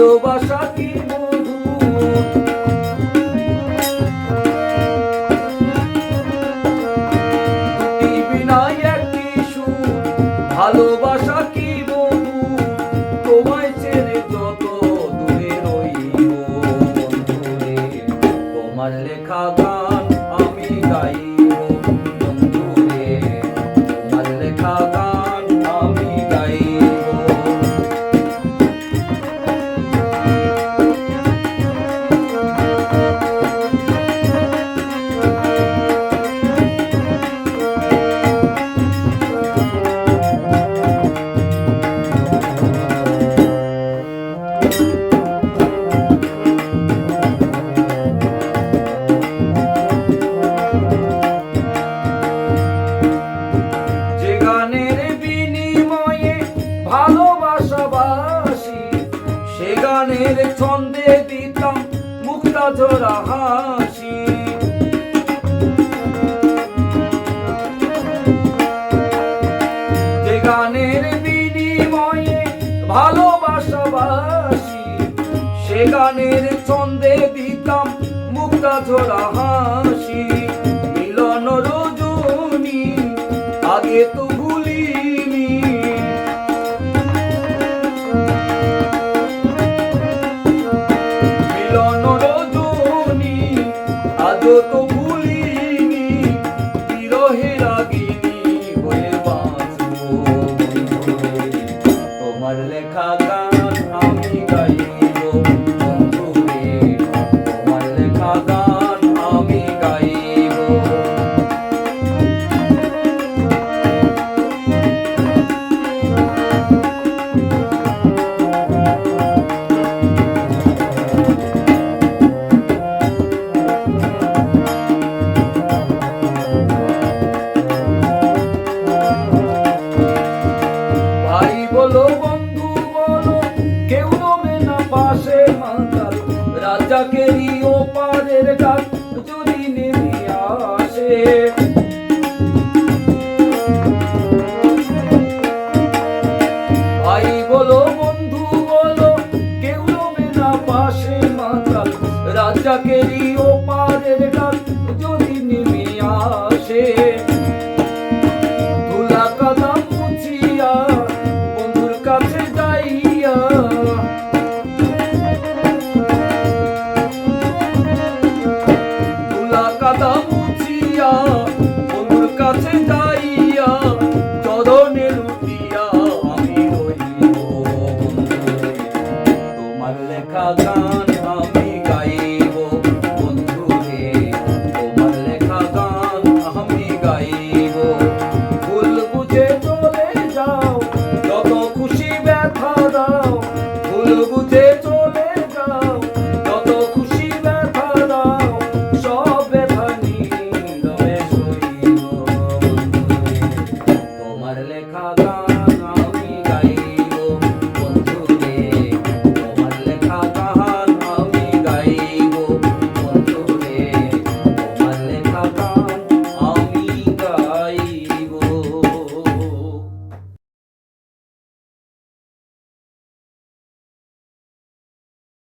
ভালোবাসা ভালোবাসা কি তোমায় ছেড়ে যত দূরে তোমার লেখা সে গানের ছন্দে দিতাম মুক্তা হাসি। যে গানের বিনিময়ে ভালোবাসাবাসি, সে গানের ছন্দে দিতাম মুক্তা ঝরা হাসি। ভাই বলো, বন্ধু বলো, কেউ নমে না পাশে মাতাল। রাজাকেরই ওপারের গাছ চুরি নেমে আসে। ভাই বলো, বন্ধু বলো, কেউ নমে না পাশে মাতাল। রাজাকেরই ওপারের গাছ চুরি নেমে আসে। Kadana.